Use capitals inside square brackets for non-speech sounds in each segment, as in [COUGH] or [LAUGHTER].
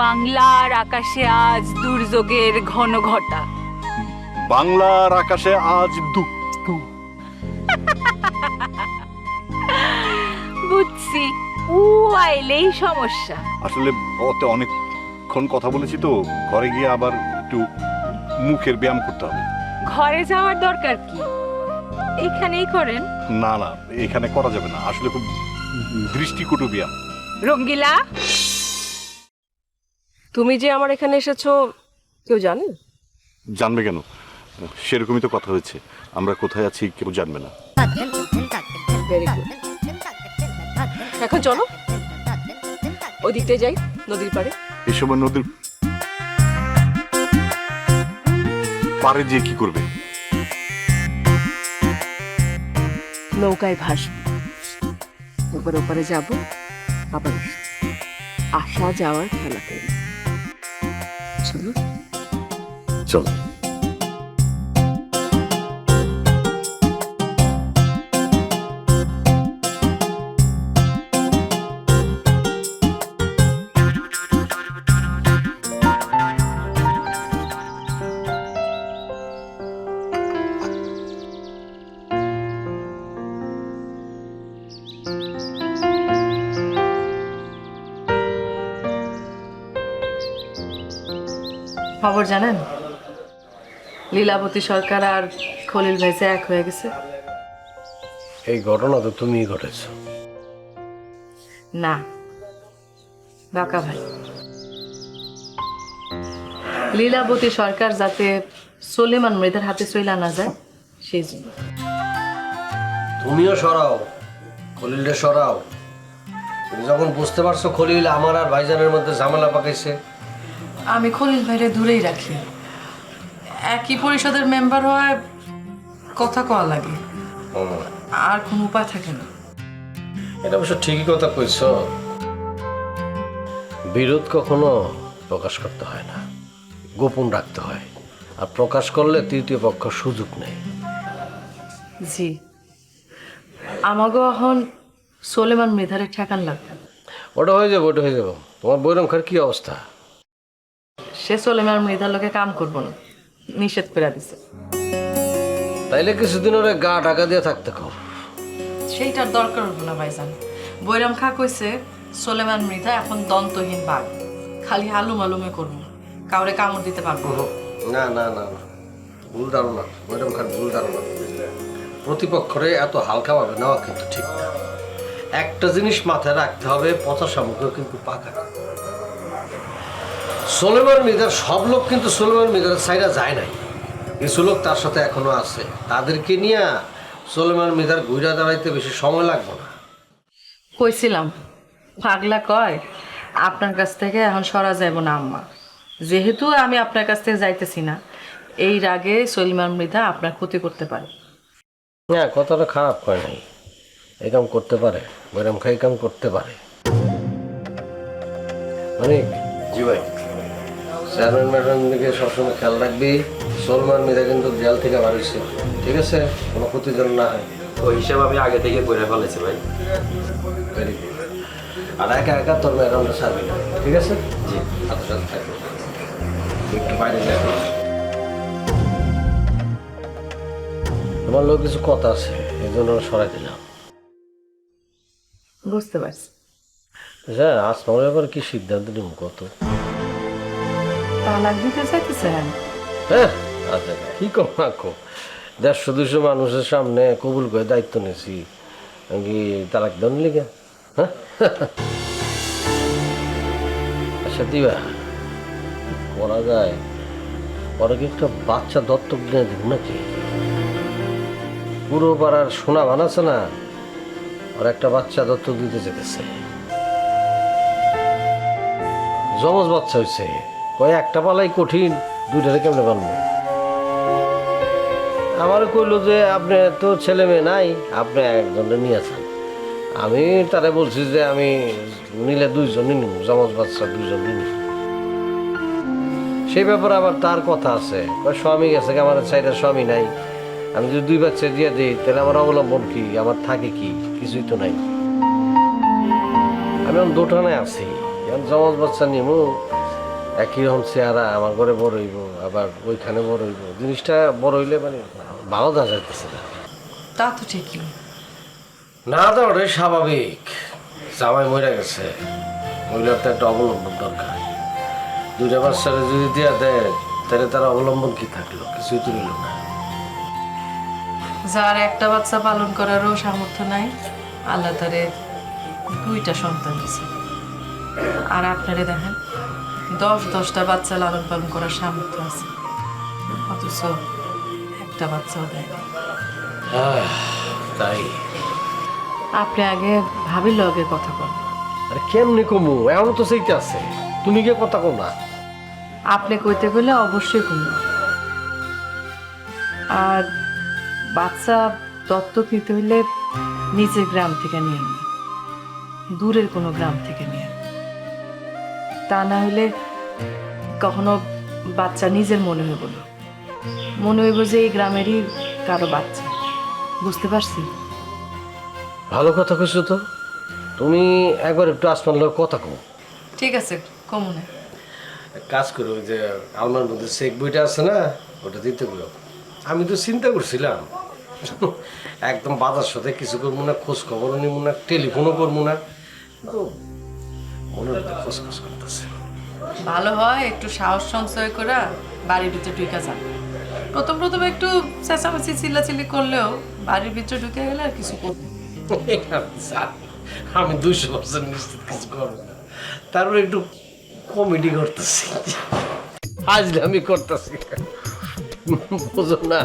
বাংলার আকাশে আজ দুর্যোগের ঘন ঘটা। বাংলার আকাশে আজ দু দু- বুঝছি। উ আইলেই সমস্যা। আসলে ওতে অনেকক্ষণ কথা বলেছি তো ঘরে গিয়ে আবার একটু মুখের ব্যায়াম করতে হবে। ঘরে যাওয়ার দরকার কি? এইখানেই করেন। না না এখানে করা যাবে না। আসলে খুব দৃষ্টিকটু ব্যায়াম। রঙ্গিলা? তুমি যে আমার এখানে এসেছ কেউ জানে? জানবে কেন? সেরকমই তো কথা হয়েছে। আমরা কোথায় আছি কেউ জানবে না। ভেরি গুড এখন চলো ওই দিকতে যাই নদীর পাড়ে। এই সময় নদীর পারে যে কি করবে? নৌকায় ভাসবো। ওপারে ওপারে যাব আবার। আসা যাওয়ার খেলা করি চল খবর জানেন লীলাবতী সরকার আর খলিল ভাইসে এক হয়ে গেছে। এই ঘটনা তো তুমিই ঘটেছ। না বাঁকা ভাই। লীলাবতী সরকার যাতে সলেমান মৃদের হাতে চইলা না যায় সেই জন্য। তুমিও সরাও খলিলটা সরাও। তুমি যখন বুঝতে পারছ খলিল আমার আর ভাইজানের মধ্যে ঝামেলা পাকাইছে। আমি খলিল ভাইরে দূরেই রাখি। একই পরিষদের মেম্বার হওয়ায় কথা কওয়া লাগে। আর কোনো উপায় থাকে না। এটা অবশ্য ঠিকই কথা কইছ। বিরোধ কখনো প্রকাশ করতে হয় না। গোপন রাখতে হয়। আর প্রকাশ করলে তৃতীয় পক্ষ সুযোগ নেই জি। আমাগো এখন সোলেমান মেধারে ঠেকান লাগবে। ওটা হয়ে যাবে ওটা হয়ে যাবে। তোমার বৈরঙ্খার কি অবস্থা? সে সোলেমান মৃধার লোকে কাম করব না। নিষেধ করে দিছে। তাইলে কিছুদিন ওরে গা ঢাকা দিয়ে থাকতে কও। সেইটার দরকার হব না ভাইজান। বৈরাম খা কইছে সোলেমান মৃধা এখন দন্তহীন বাঘ। খালি হালুম আলুমে করব। কাউরে কামড় দিতে পারব না। না না না না। ভুল ধারণা। বৈরাম খান ভুল ধারণা প্রতিপক্ষরে এত হালকা হালকাভাবে নেওয়া কিন্তু ঠিক না। একটা জিনিস মাথায় রাখতে হবে পচা সামগ্রী কিন্তু পাকা। সোলেমান মিদার সব লোক কিন্তু সোলেমান মিদার সাইডা যায় নাই। কিছু লোক তার সাথে এখনও আছে। তাদেরকে নিয়ে সোলেমান মিদার ঘুরা দাঁড়াইতে বেশি সময় লাগবে না। কইছিলাম পাগলা কয় আপনার কাছ থেকে এখন সরা যাব না আম্মা। যেহেতু আমি আপনার কাছ থেকে যাইতেছি না এই রাগে সলিমান মৃধা আপনার ক্ষতি করতে পারে। হ্যাঁ কথাটা খারাপ হয় নাই। এই কাম করতে পারে ম্যাডাম খাই কাম করতে পারে। অনেক জি ভাই। চেয়ারম্যান ম্যাডাম দিকে সবসময় খেয়াল রাখবি। সলমান মিরা কিন্তু জেল থেকে বাড়িছে ঠিক আছে? কোনো ক্ষতি যেন না হয়। ওই হিসাব আমি আগে থেকে করে ফেলেছি ভাই। ভেরি গুড আর একা একা তোর ম্যাডামটা সারবি না। ঠিক আছে? জি। সাথে সাথে থাকবে একটু বাইরে যাবে তোমার লোক কিছু কথা আছে এই জন্য সরাই দিলাম বুঝতে পারছি। হ্যাঁ আজ তোমার ব্যাপারে কি সিদ্ধান্ত নিব কত? হ্যাঁ আচ্ছা কি কম না কম? মানুষের সামনে কবুল করে দায়িত্ব নিয়েছি। তালাক দেন লিগে হ্যাঁ? আচ্ছা দিবা। করা যায়। ওরা কি একটা বাচ্চা দত্তক নিয়ে দিব নাকি? পুরো পাড়ার সোনা বানাচ্ছে না? ওর একটা বাচ্চা দত্তক দিতে যেতেছে জমজ বাচ্চা হয়েছে কয়, একটা পালাই কঠিন, দুইটারে কেমনে বানবো আমার কইলো যে, আপনি তো ছেলে মেয়ে নাই, আপনি একজনে নিয়ে আছেন আমি তারে বলছি যে, আমি নিলে দুইজনই নিব জমজ বাচ্চা দুইজন নিব সেই ব্যাপারে আবার তার কথা আছে। স্বামী গেছে আমার চাইটা স্বামী নাই। আমি যদি দুই বাচ্চা দিয়ে দিই, তাহলে আমার অবলম্বন কি? আমার থাকে কি? কিছুই তো নাই। আমি এখন আছি। এখন জমজ বাচ্চা নিমু একই রকম চেহারা আমার ঘরে বড় হইব আবার ওইখানে বড় হইব। জিনিসটা বড় হইলে মানে ভালো দেখা যাইতেছে না। তা তো ঠিকই। না ওটাই স্বাভাবিক। জামাই মরে গেছে। মহিলার তো একটা অবলম্বন দরকার। দুইটা বাচ্চারা যদি দিয়া দেয় তাহলে তার অবলম্বন কি থাকল? কিছুই তো রইল না। যার একটা বাচ্চা পালন করারও সামর্থ্য নাই আল্লাহ তারে দুইটা সন্তান দিছে। আর আপনারে দেখেন দশ দশটা বাচ্চা লালন পালন করার সামর্থ্য আছে। অথচ একটা বাচ্চাও দেয় তাই? আপনি আগে ভাবি লগে কথা বল আরে কেমনি কমু? এমন তো সেইটা আছে। তুমি গিয়ে কথা কম না। আপনি কইতে গেলে অবশ্যই কম। আর বাচ্চা দত্তক নিতে হইলে নিজের গ্রাম থেকে নিয়ে দূরের কোনো গ্রাম থেকে নিয়ে। তা না হলে কখনো বাচ্চা নিজের মনে হইব না। মনে হইব যে এই গ্রামেরই কারও বাচ্চা। বুঝতে পারছি? ভালো কথা কইছো তো। তুমি একবার একটু আসমান লোক কথা কম ঠিক আছে কমনে কাজ করো যে আলমার মধ্যে চেক বইটা আছে না ওটা দিতে বলো। আমি তো চিন্তা করছিলাম একদম বাজার সাথে কিছু করব না খোঁজ খবরও নিব না টেলিফোনও করব না। কিন্তু মনের মধ্যে খোঁজ খোঁজ করতেছে ভালো হয়, একটু সাহস সঞ্চয় করে বাড়ির ভিতরে ঢুকে যান। প্রথম প্রথম একটু চেঁচামেচি, চিল্লাচিল্লি করলেও বাড়ির ভিতরে ঢুকে গেলে আর কিছু করবে আমি দুইশো পার্সেন্ট নিশ্চিত কিছু করব না। তারপরে একটু কমেডি করতেছি। আমি করতেছি। বুঝো না,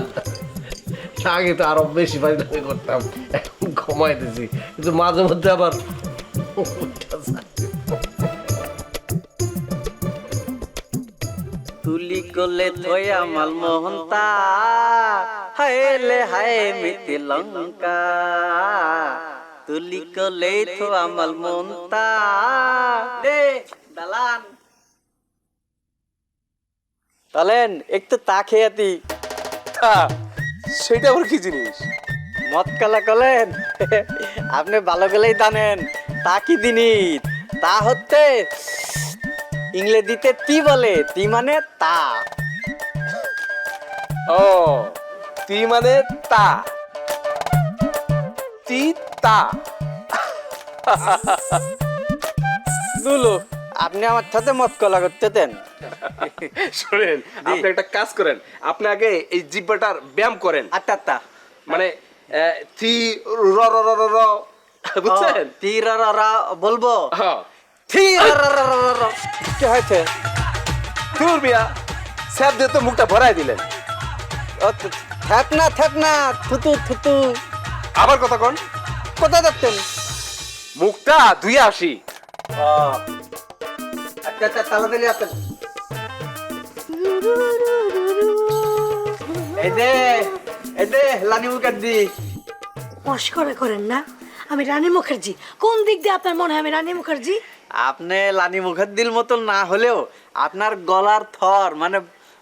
আগে তো আরও বেশি ফাইজলামি করতাম, এখন কমাই দিছি কিন্তু মাঝে মধ্যে আবার তুলি কলে থয়া মাল মোহন্তা। হায়লে হায় মিতি লঙ্কা। তুলি কলে থোয়া মাল মোহন্তা। দে দালান। তালেন একটু তা খেয়াতি সেটা আবার কি জিনিস? মদ কালা কলেন আপনি ভালো গেলেই জানেন তা কি জিনিস তা হচ্ছে ইংরেজিতে তি বলে তি মানে তা। ও তি মানে তা। তি তা। দুলো। আপনি আমার সাথে মদ কলা করতে দেন। শোনেন আপনি একটা কাজ করেন আপনি আগে এই জিব্বাটার ব্যায়াম করেন। আচ্ছা আচ্ছা। মানে থি র র র র বুঝছেন? তি র র র বলব? হ্যাঁ। থি। কি হয়েছে? দূর মিয়া স্যাপ দিয়ে তো মুখটা ভরাই দিলেন। থাক না থাক না থুতু থুতু আবার কথা কন। কোথায় যাচ্ছেন? মুখটা ধুয়ে আসি। আচ্ছা আচ্ছা তাড়াতাড়ি আসেন। এই দে এই দে লানি মুখার্জি। মস্করা করেন না আমি রানী মুখার্জি। কোন দিক দিয়ে আপনার মনে হয় আমি রানী মুখার্জি? আপনি লানি মুখার্জির মতন না হলেও আপনার গলার থর মানে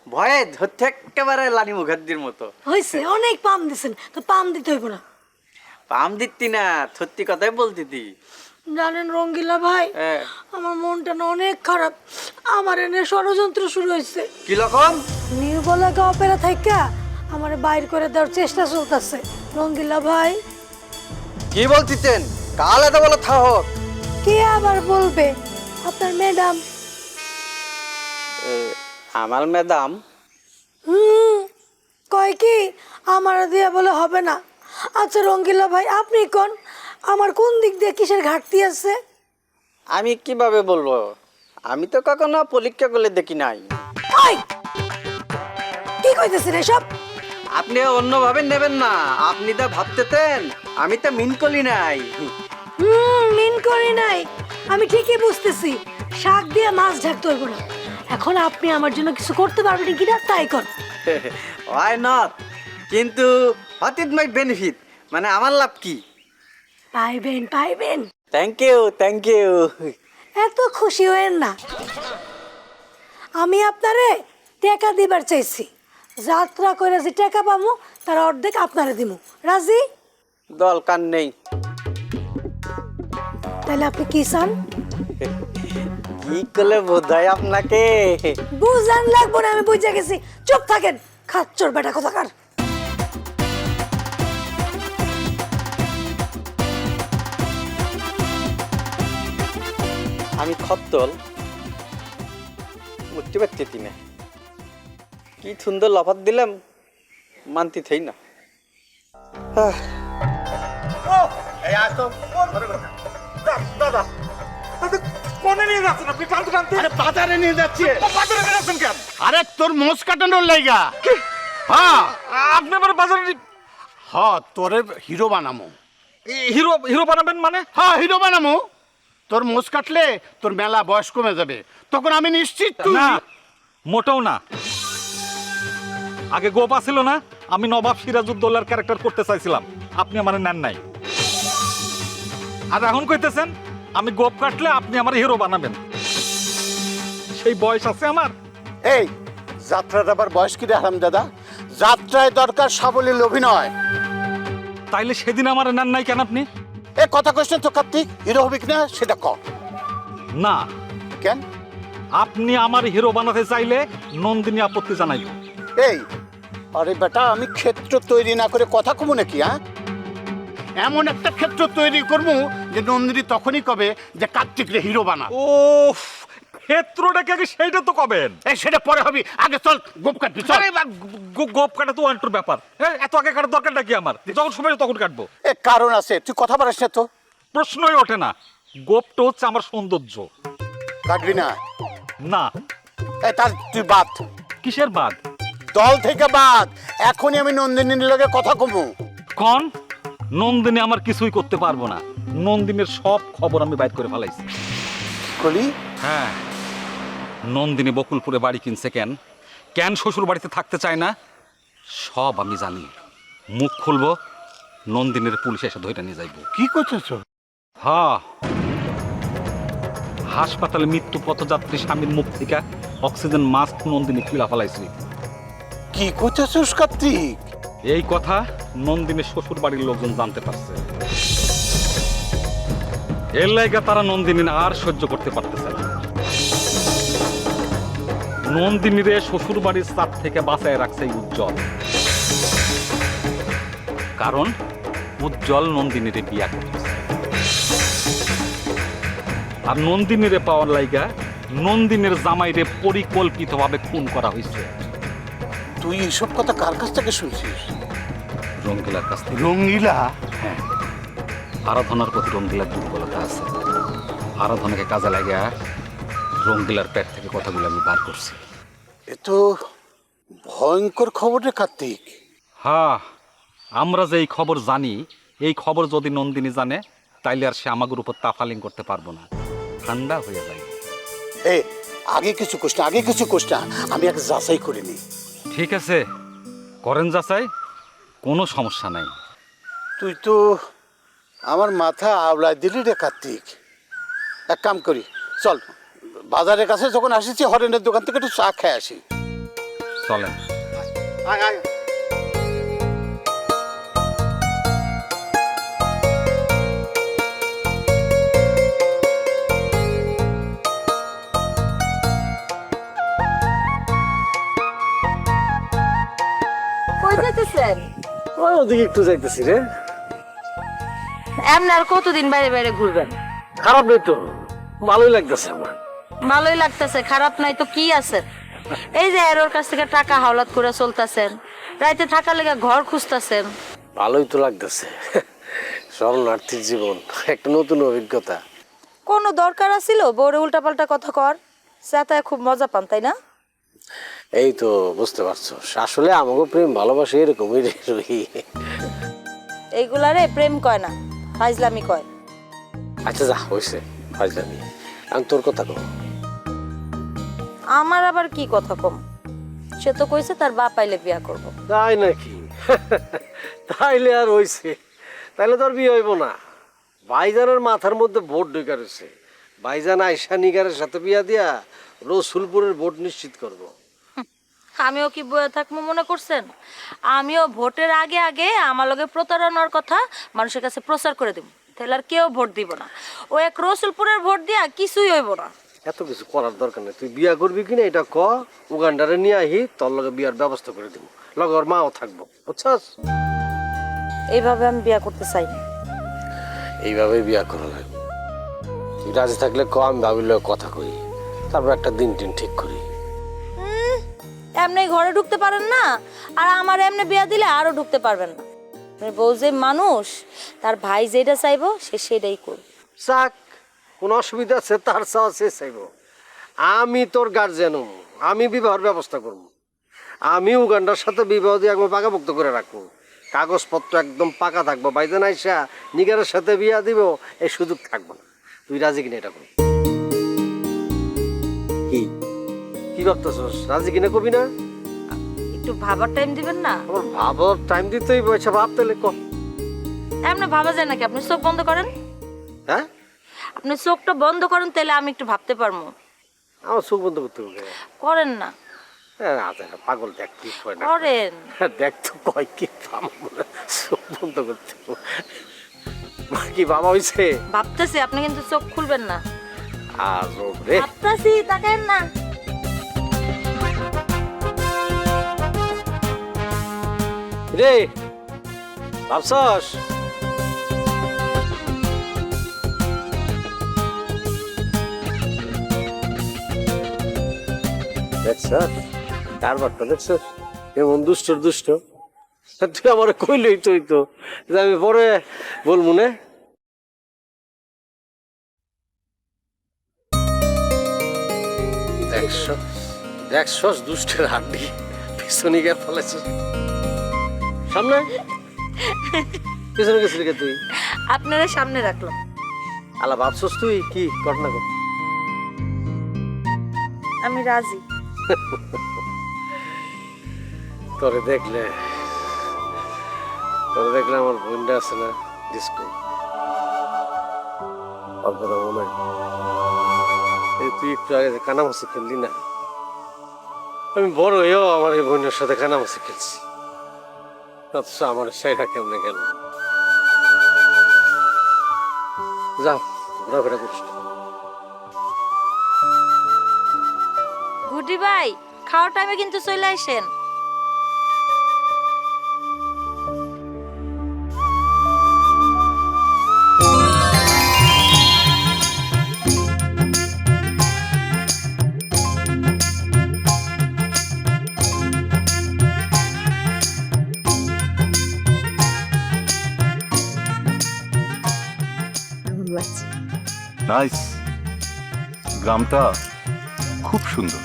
ভয়ে ধরতে একেবারে লানি মুখার্জির মতো। হয়েছে অনেক পাম দিছেন তো পাম দিতে হইব না। পাম দিতি না সত্যি কথাই বলতিতি জানেন রঙ্গিলা ভাই। আমার মনটা না অনেক খারাপ। আমার এনে ষড়যন্ত্র শুরু হয়েছে কি রকম? নিউ বলাকা অপেরা থাইকা আমার বাইর করে দেওয়ার চেষ্টা চলতেছে। রঙ্গিলা ভাই। কি বলতিতেন? কাল এত বলো থাহক কে আবার বলবে? আপনার ম্যাডাম। আমার ম্যাডাম? হুম কয় কি? আমার দিয়া বলে হবে না। আচ্ছা রঙ্গিলা ভাই আপনি কোন? আমার কোন দিক দিয়ে কিসের ঘাটতি আছে? আমি কীভাবে বলব? আমি তো কখনো পরীক্ষা করলে দেখি নাই। কি কইতেছেন এসব? আপনি অন্যভাবে নেবেন না। আপনি তো ভাবতেতেন আমি তো মিন করি নাই। হুম মিন করি নাই। আমি ঠিকই বুঝতেছি শাক দিয়ে মাছ ঢাকতে হইব না। এখন আপনি আমার জন্য কিছু করতে পারবেন কিনা তাই কর। ওয়াই নট কিন্তু হোয়াট ইজ মাই বেনিফিট মানে আমার লাভ কি? পাইবেন পাইবেন। থ্যাংক ইউ থ্যাংক ইউ এত খুশি হয়েন না। আমি আপনারে টাকা দিবার চাইছি। যাত্রা করে যে টাকা পামু তার অর্ধেক আপনারে দিমু। রাজি? দরকার নেই। তাহলে আপনি কি চান? কি করলে বোধ হয় আপনাকে? বুঝান লাগবো না আমি বুঝে গেছি। চুপ থাকেন। খাচ্চর বেটা কোথাকার? আমি খত্তল উঠতে পারছি না কি সুন্দর লফাত দিলাম মানতি থাই না। আহ, বাজারে নিয়ে যাচ্ছি। বাজারে নিয়ে যাচ্ছেন কেন? আরে তোর মোষ কাটানোর লাইগা। হ্যাঁ। আপনি আমার বাজারে হ তোরে হিরো বানামো। হিরো হিরো বানাবেন মানে? হ্যাঁ হিরো বানামো। তোর মোষ কাটলে তোর মেলা বয়স কমে যাবে। তখন আমি নিশ্চিত তুই না মোটেও না। আগে গোপা ছিল না আমি নবাব সিরাজউদ্দৌলার ক্যারেক্টার করতে চাইছিলাম। আপনি আমার নেন নাই। আর এখন কইতেছেন আমি গোপ কাটলে আপনি আমার হিরো বানাবেন। সেই বয়স আছে আমার। এই যাত্রার আবার বয়স কি হারাম দাদা? যাত্রায় দরকার সাবলীল অভিনয়। তাইলে সেদিন আমার নেন নাই কেন আপনি? এ কথা কোশ্চেন তো কার্তিক হিরো হবে কিনা সেটা ক। না। কেন? আপনি আমার হিরো বানাতে চাইলে নন্দিনী আপত্তি জানাইব এই আরে বেটা আমি ক্ষেত্র তৈরি না করে কথা কমু নাকি হ্যাঁ? এমন একটা ক্ষেত্র তৈরি করব যে নন্দিনী তখনই কবে যে কার্তিক রে হিরো বানা ও ক্ষেত্রটাকে আগে সেইটা তো কবেন? এই সেটা পরে হবে। আগে চল গোপ কাটবি চল। গোপ কাটা তো ওয়ান্টুর ব্যাপার। হ্যাঁ, এত আগে কাটার দরকারটা কি আমার? যখন সময় তখন কাটবো। এ কারণ আছে তুই কথা বলিস না তো। প্রশ্নই ওঠে না। গোপটা হচ্ছে আমার সৌন্দর্য। কাটবি না। না। তার তুই বাদ। কিসের বাদ? দল থেকে বাদ। এখনই আমি নন্দিনীর লগে কথা কমু। কন? নন্দিনী আমার কিছুই করতে পারব না। নন্দিনীর সব খবর আমি বাইর করে ফেলাইছি। কলি? হ্যাঁ। নন্দিনী বকুলপুরে বাড়ি কিনছে কেন? কেন শ্বশুর বাড়িতে থাকতে চায় না? সব আমি জানি। মুখ খুলবো নন্দিনীর পুলিশ এসে ধরে নিয়ে যাইব। কি করতেছ? হ্যাঁ হাসপাতালে মৃত্যু পথযাত্রী স্বামীর মুখ থেকে অক্সিজেন মাস্ক নন্দিনী খুলা ফেলাইছি। কি করতেছিস কার্তিক এই কথা নন্দিনীর শ্বশুর বাড়ির লোকজন জানতে পারছে। এর লাইগা তারা নন্দিনী আর সহ্য করতে পারতেছে না। নন্দিনীরে শ্বশুর বাড়ির চাপ থেকে বাঁচায় রাখছে উজ্জ্বল। কারণ উজ্জ্বল নন্দিনীরে বিয়া করতেছে। আর নন্দিনীরে পাওয়ার লাইগা নন্দিনীর জামাইরে পরিকল্পিতভাবে খুন করা হয়েছে। তুই এইসব কথা কার কাছ থেকে শুনছিস? রঙ্গিলার কাছ থেকে। রঙ্গিলা? আরাধনার প্রতি রঙ্গিলার দুর্বলতা আছে। আরাধনাকে কাজে লাগিয়া রঙ্গিলার পেট থেকে কথাগুলো আমি বার করছি। এ তো ভয়ঙ্কর খবর রে কার্তিক। হ্যাঁ আমরা যে এই খবর জানি এই খবর যদি নন্দিনী জানে তাইলে আর সে আমাদের উপর তাফালিং করতে পারব না। ঠান্ডা হয়ে যায়। এ আগে কিছু কোশ না আগে কিছু কোশ না আমি এক যাচাই করে নি ঠিক আছে। করেন যাচাই কোনো সমস্যা নাই। তুই তো আমার মাথা আওলায় দিলি রে কার্তিক। এক কাম করি চল বাজারের কাছে যখন আসিছি হরেনের দোকান থেকে একটু চা খেয়ে আসি। চলেন। আয় আয়। কই ওই ওদিকে একটু যাইতেছি রে। এমনি আর কতদিন বাইরে বাইরে ঘুরবেন? খারাপ নেই তো ভালোই লাগতেছে আমার। ভালোই লাগতেছে খারাপ নাই তো কি আছে? এই যে এর কাছ থেকে টাকা হাওলাত করে চলতেছেন রাইতে থাকার লেগে ঘর খুঁজতেছেন। ভালোই তো লাগতেছে শরণার্থীর জীবন একটা নতুন অভিজ্ঞতা। কোনো দরকার আছিল? বউরে উল্টাপাল্টা কথা কর। চেতায় খুব মজা পান তাই না? এই তো বুঝতে পারছ। আসলে আমাকে প্রেম ভালোবাসা এরকমই রে রুহি। এইগুলারে প্রেম কয় না ফাইজলামি কয়। আচ্ছা যা হয়েছে ফাজলামি। আমি তোর কথা কব আমার আবার কি কথা কম? সে তো কইছে তার বাপ আইলে বিয়া করব। তাই নাকি? [LAUGHS] তাইলে আর হইছে। তাইলে তোর বিয়ে হইব না। ভাইজানের মাথার মধ্যে ভোট ঢুকে রয়েছে ভাইজান আয়সা নিগারের সাথে বিয়া দিয়া রসুলপুরের ভোট নিশ্চিত করব। আমিও কি বয়ে থাকব মনে করছেন? আমিও ভোটের আগে আগে আমার লগে প্রতারণার কথা মানুষের কাছে প্রচার করে দেব। তাহলে আর কেউ ভোট দিব না। ও এক রসুলপুরের ভোট দিয়া কিছুই হইব না। এত কিছু করার দরকার নেই। তুই বিয়া করবি কিনা এটা ক উগান্ডারে নিয়ে আহি তোর লগে বিয়ার ব্যবস্থা করে দিব। লগে ওর মাও থাকব। বুঝছস? এইভাবে আমি বিয়া করতে চাই না। এইভাবে বিয়া করা লাগবে তুই রাজি থাকলে ক আমি ভাবিল কথা কই। তারপর একটা দিন টিন ঠিক করি। এমনি ঘরে ঢুকতে পারেন না, আর আমার এমনি বিয়া দিলে আরও ঢুকতে পারবেন না। বউ যে মানুষ, তার ভাই যেটা চাইব, সে সেটাই করবে যাক, কোনো অসুবিধা আছে, তার চাওয়া সে চাইব। আমি তোর গার্জেন আমি বিবাহের ব্যবস্থা করব। আমি উগান্ডার সাথে বিবাহ দিয়ে একবার পাকাভুক্ত করে রাখব। কাগজপত্র একদম পাকা থাকব। বাইদে আইসা, নিগারের সাথে বিয়া দিব, এই সুযোগ থাকব না। তুই রাজি কিনা এটা কর কি ভাবতেছস রাজি কিনা কবি না? একটু ভাবার টাইম দিবেন না? আমার ভাবর টাইম দিতেই বলছে ভাবতে ক? এমনি ভাবা যায় নাকি? আপনি চোখ বন্ধ করেন। হ্যাঁ? আপনি চোখটা বন্ধ করেন তাহলে আমি একটু ভাবতে পারব। আমার চোখ বন্ধ করতে হবে করেন না। হ্যাঁ পাগল দেখ কি কয় না। করেন। [LAUGHS] দেখ তো কয় কি চোখ বন্ধ করতে। কি বাবা হইছে? ভাবতেছি আপনি কিন্তু চোখ খুলবেন না। আর রে। ভাবতেছি তাকায়েন না। রে, ভাবছস? দেখছ কারবারটা দেখছস? এমন দুষ্টর দুষ্ট। তুই আমার কইলই তুই তো আমি পরে বলব না। দেখছ দেখছস দুষ্টের হাড্ডি? পিছনে গিয়ে ফেলেছিস। সামনে? পিছনে গেছিলি কে তুই? আপনারা সামনে রাখলাম। আলা ভাবছস তুই? কি ঘটনা কর আমি রাজি। তোরে দেখলে তোরে দেখলে আমার বোনটা আছে না ডিস্কো কথা মনে এই তুই একটু আগে যে কানামাছি খেললি না আমি বড় হয়েও আমার এই বোনের সাথে কানামাছি খেলছি। অথচ আমার সেটা কেমনে গেল? যা ঘোরাফেরা করিস গুডি ভাই, খাওয়ার টাইমে কিন্তু চলে আসেন। নাইস গ্রামটা খুব সুন্দর।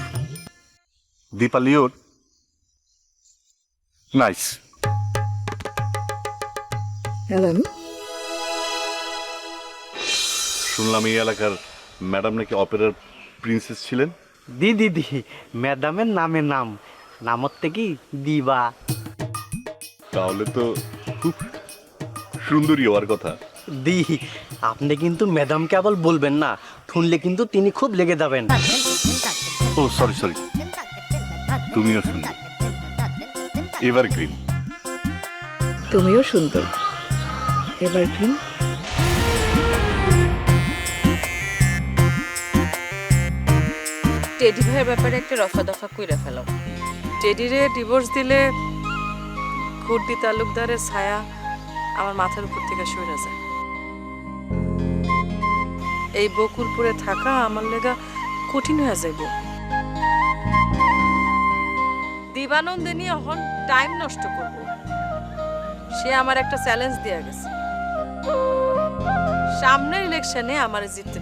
দীপালিওর নাইস হ্যালো শুনলাম এই এলাকার ম্যাডাম নাকি অপেরার প্রিন্সেস ছিলেন? দি দিদি ম্যাডামের নামে নাম। নামত থেকে দিবা। তাহলে তো খুব সুন্দরী হওয়ার কথা। দি। আপনি কিন্তু ম্যাডামকে আবার বলবেন না শুনলে কিন্তু তিনি খুব লেগে যাবেন। ও সরি সরি তুমিও সুন্দর এভার গ্রিন তুমিও সুন্দর। এবার গ্রিন টেডি ভাইয়ের ব্যাপারে একটা রফা দফা কইরা ফেলাম টেডিরে ডিভোর্স দিলে কুর্দি তালুকদারের ছায়া আমার মাথার উপর থেকে সরে যায়। এই বকুলপুরে থাকা আমার লেগা কঠিন হয়ে যাইব। নিয়ে এখন টাইম নষ্ট করব। সে আমার একটা চ্যালেঞ্জ দেয়া গেছে। সামনের ইলেকশনে আমার জিততে